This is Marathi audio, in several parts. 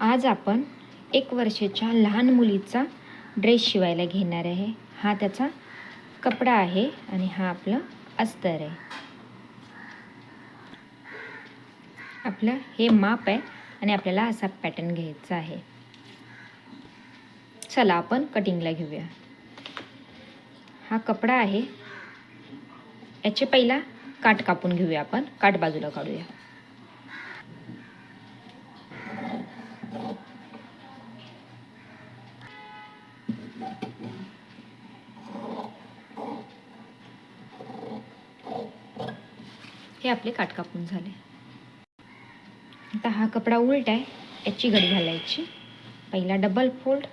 आज आपण एक वर्षाच्या लहान मुलीचा ड्रेस शिवायला घेणार आहे. हा त्याचा कपडा आहे आणि हा आपलं अस्तर आहे. आपलं हे माप आहे आणि आपल्याला असा पॅटर्न घ्यायचा आहे. चला आपण कटिंगला घेऊया. हा कपडा आहे. याचे पहिला काट कापून घेऊया आपण. काट बाजूला काढूया. हे आपले काट कापून झाले. आता हा कपडा उलट आहे याची घडी घालायची. पहिला डबल फोल्ड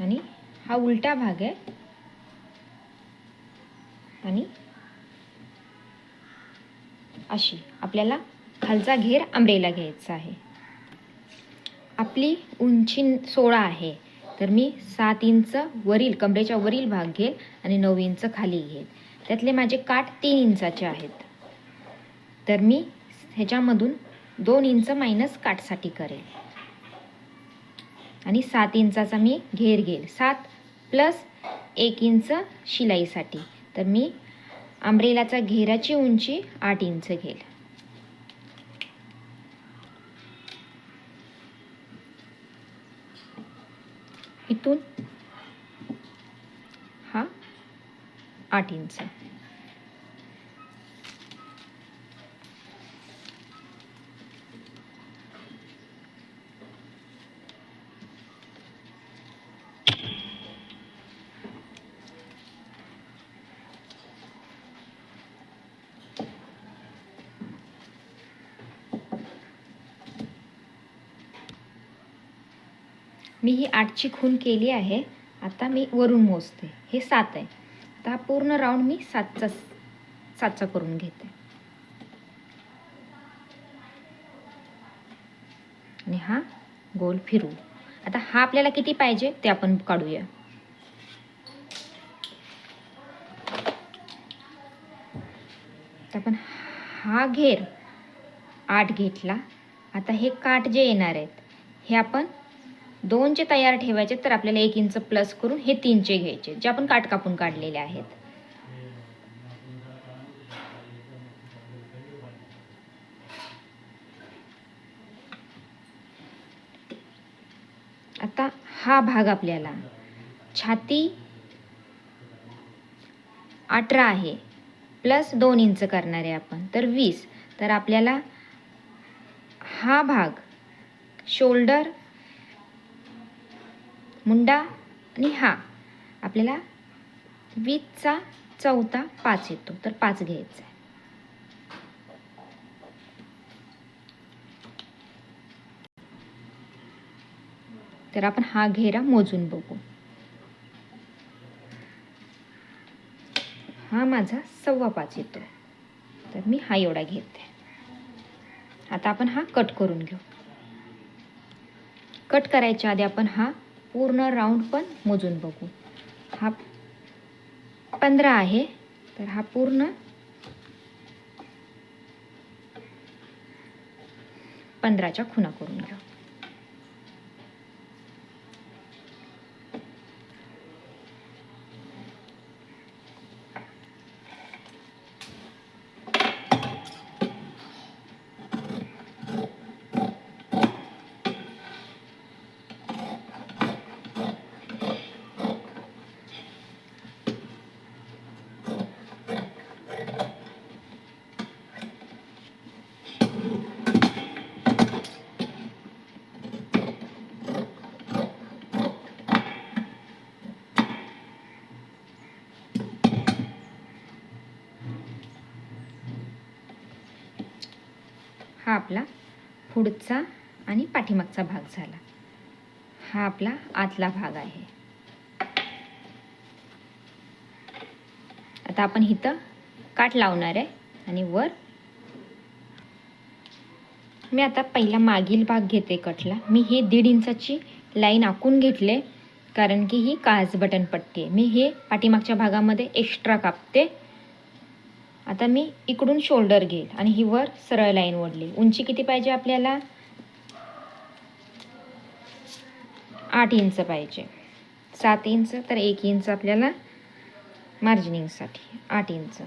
आणि हा उलटा भाग आहे. आणि अशी आपल्याला खालचा घेर आंबरेला घ्यायचा आहे. आपली उंची सोळा आहे. तर मी सात इंच वरील कमरेच्या वरील भाग घेईल आणि नऊ इंच खाली घेईल. त्यातले माझे काठ तीन इंचाचे आहेत. तर मी ह्याच्यामधून दोन इंच मायनस काठसाठी करेल. आणि सात इंचाचा मी घेर घेईल. सात प्लस एक इंच शिलाईसाठी. तर मी आंब्रेलाचा घेराची उंची आठ इंच घेईल. इथून हा आठ इंच मी ही आठची खून केली आहे आता मी वरून मोजते. हे सात आहे. आता हा पूर्ण राऊंड मी सातचा सातचा करून घेते. आणि हा गोल फिरू आता हा आपल्याला किती पाहिजे ते आपण काढूया. तर आपण हा घेर आठ घेतला. आता हे काठ जे येणार आहेत हे आपण दोनचे तयार ठेवायचे तर आपल्याला एक इंच प्लस करून हे तीनचे घ्यायचे जे आपण काट कापून काढलेले आहेत. आता हा भाग आपल्याला छाती अठरा आहे प्लस दोन इंच करणार आहे आपण तर वीस. तर आपल्याला हा भाग शोल्डर मुंडा आणि हा. आपल्याला वीसचा चौथा पाच येतो. तर पाच घ्यायचा आहे. तर आपण हा घेरा मोजून बघू. हा माझा सव्वा पाच येतो. तर मी हा एवढा घेते. आता आपण हा कट करून घेऊ. कट करायच्या आधी आपण हा पूर्ण राऊंड पण मोजून बघू. हा पंधरा आहे तर हा पूर्ण पंधराच्या खुणा करून घ्या. हा आपला पुढचा आणि पाठीमागचा भाग झाला. हा आपला आतला भाग आहे. आता आपण इथं काठ लावणार आहे आणि वर मी आता पहिला मागील भाग घेते कटला. मी हे दीड इंचाची लाईन आखून घेतले कारण की ही काज बटन पट्टी आहे. मी हे पाठीमागच्या भागामध्ये एक्स्ट्रा कापते. आता मी इकडून शोल्डर घेईल आणि ही वर सरळ लाईन ओढली. उंची किती पाहिजे आपल्याला? आठ इंच पाहिजे. सात इंच तर एक इंच आपल्याला मार्जिनिंगसाठी आठ इंच.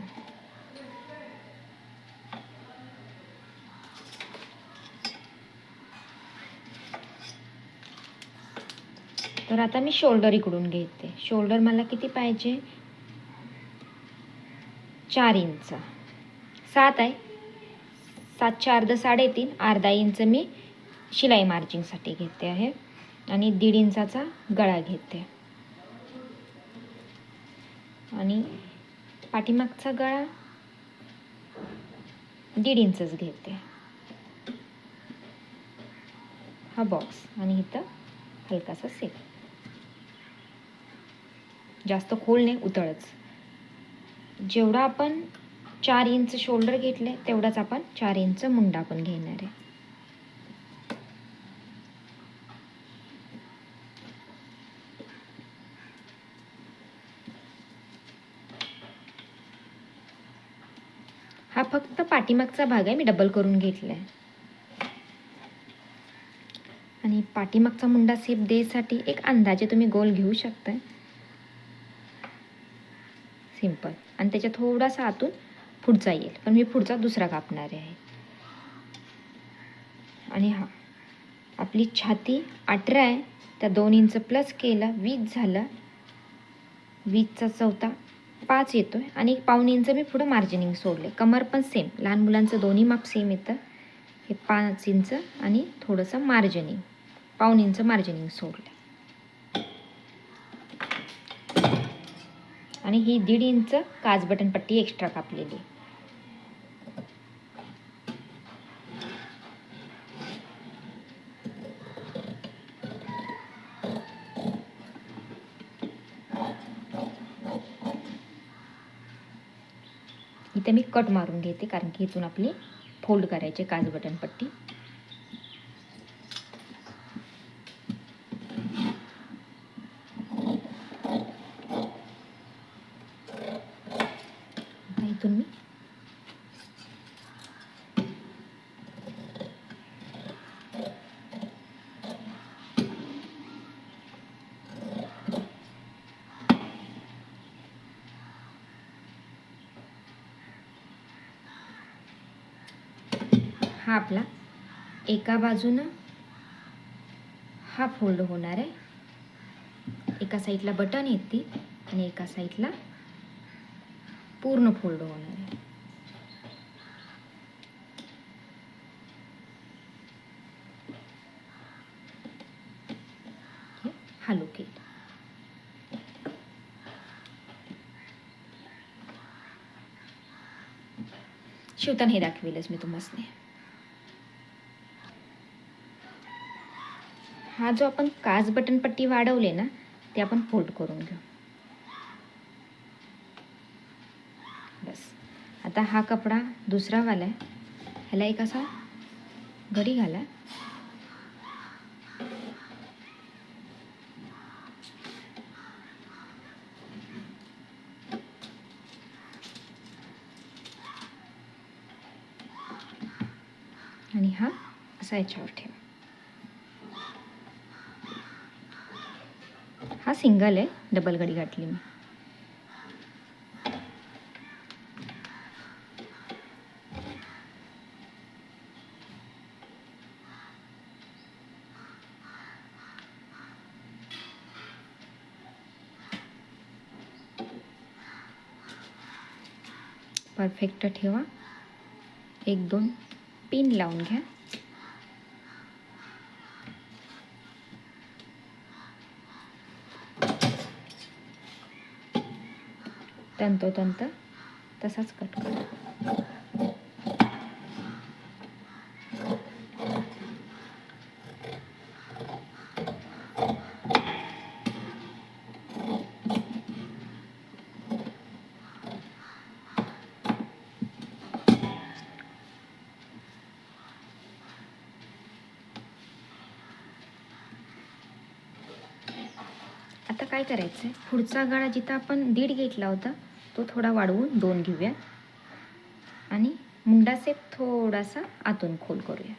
तर आता मी शोल्डर इकडून घेते. शोल्डर मला किती पाहिजे? चार इंच. सात आहे. सातशे अर्ध साडेतीन अर्धा इंच मी शिलाई मार्जिंगसाठी घेते आहे. आणि दीड इंचाचा गळा घेते. आणि पाठीमागचा गळा दीड इंचच घेते. हा बॉक्स आणि इथं हलकासा सेट जास्त खोल नाही उतळच. जेवढा आपण चार इंच शोल्डर घेतले तेवढाच आपण चार इंच मुंडा पण घेणार आहे. हा फक्त पाठीमागचा भाग आहे मी डबल करून घेतलाय. आणि पाठीमागचा मुंडा सेप देसाठी एक अंदाजे तुम्ही गोल घेऊ शकताय. सिंपल त्याच्या थोडासा आतून पुढचा येईल. पण मी पुढचा दुसरा कापणार आहे. आणि हा. आपली छाती अठरा आहे. त्या दोन इंच प्लस केलं वीस झालं. वीसचा चौथा पाच येतो आहे आणि पाऊन इंच मी पुढं मार्जिनिंग सोडले. कमर पण सेम लहान मुलांचं दोन्ही माप सेम येतं. हे पाच इंच आणि थोडंसं मार्जिनिंग पाऊन इंच मार्जिनिंग सोडलं. आणि ही दीड इंच काच बटन पट्टी एक्स्ट्रा कापलेली. इथे मी कट मारून घेते कारण की इथून आपली फोल्ड करायचे काच बटन पट्टी. आता मी. हा आपला. एका बाजूनं हा फोल्ड होणार आहे. एका साईडला बटन येते आणि एका साईडला पूर्ण फोल्ड होणार आहे. हा लोकेट शिवताना हे दाखवेलच मी तुम्हाला हा जो आपण काच बटन पट्टी वाढवले ना ते आपण फोल्ड करून घेऊ बस आता हा कपडा दुसरावाला आहे ह्याला एक असा घडी घाला आणि हा असा याच्यावर ठेवा. हा सिंगल आहे डबल घडी घातली मी. परफेक्ट ठेवा. एक दोन पिन लावून घ्या. तंतोतंत तसाच कट करा. काय करायचं आहे पुढचा गळा जिथं आपण दीड घेतला होता तो थोडा वाढवून दोन घेऊया. आणि मुंडा सेप थोडासा आतून खोल करूया.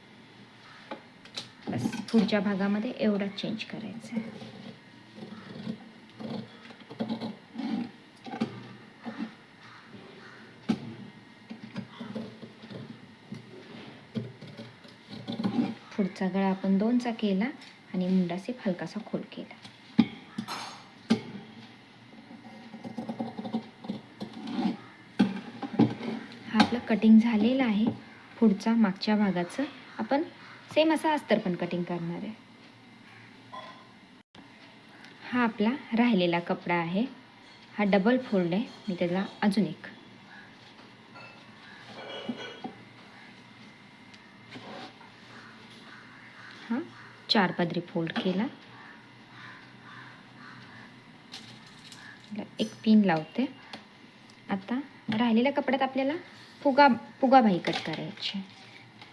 बस पुढच्या भागामध्ये एवढा चेंज करायचा आहे पुढचा गळा आपण दोनचा केला आणि मुंडासेप हलकासा खोल केला हा आपलं कटिंग झालेलं आहे. पुढचा मागच्या भागाचं. आपण सेम असा अस्तर पण कटिंग करणार आहे. हा आपला राहिलेला कपडा आहे. हा डबल फोल्ड आहे. मी त्याला अजून एक. हा चार पदरी फोल्ड केला. एक पिन लावते. आता राहिलेल्या कपड्यात आपल्याला फुगा फुगा बाही कट करायची.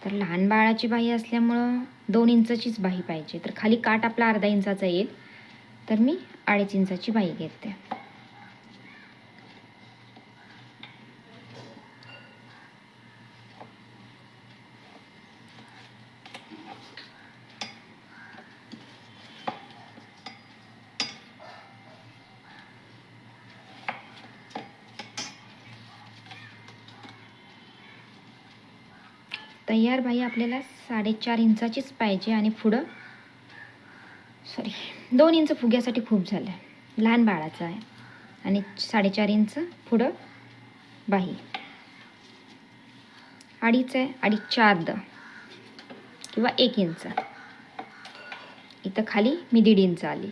तर लहान बाळाची बाही असल्यामुळं दोन इंचाचीच बाही पाहिजे. तर खाली काट आपला अर्धा इंचाचा येईल. तर मी अडीच इंचाची बाही घेते. तयार बाई आपल्याला साडेचार इंचाचीच पाहिजे आणि पुढं सॉरी दोन इंच फुग्यासाठी खूप झालं आहे लहान बाळाचं आहे. आणि साडेचार इंच पुढं बाही अडीच आहे अडीच चार द किंवा एक इंच. इथं खाली मी दीड इंच आली.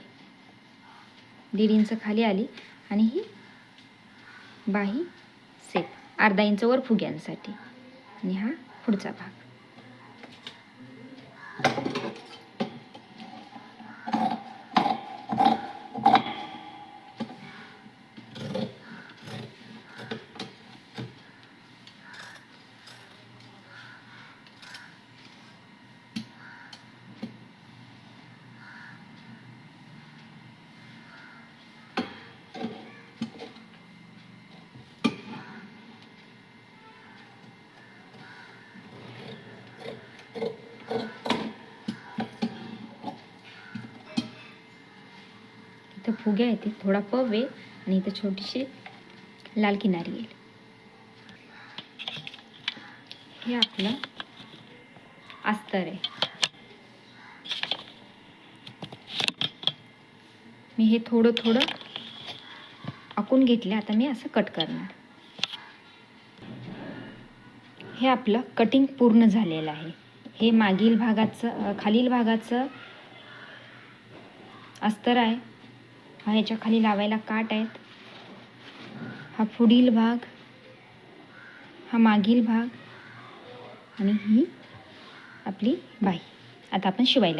दीड इंच खाली आली आणि ही बाही सेप अर्धा इंचवर फुग्यांसाठी. आणि हा पुढचा भाग. फुग्या फुगे थोडा पव आहे आणि इथं छोटीशी लाल किनारी येईल हे आपलं अस्तर आहे. मी हे थोडं थोडं आकून घेतले आता मी असं कट करणार. हे आपलं कटिंग पूर्ण झालेलं आहे. हे मागील भागाचं खालील भागाचं अस्तर आहे. हा ह्याच्या खाली लावायला काट आहेत. हा पुढील भाग हा मागील भाग आणि ही आपली बाई आता आपण शिवायला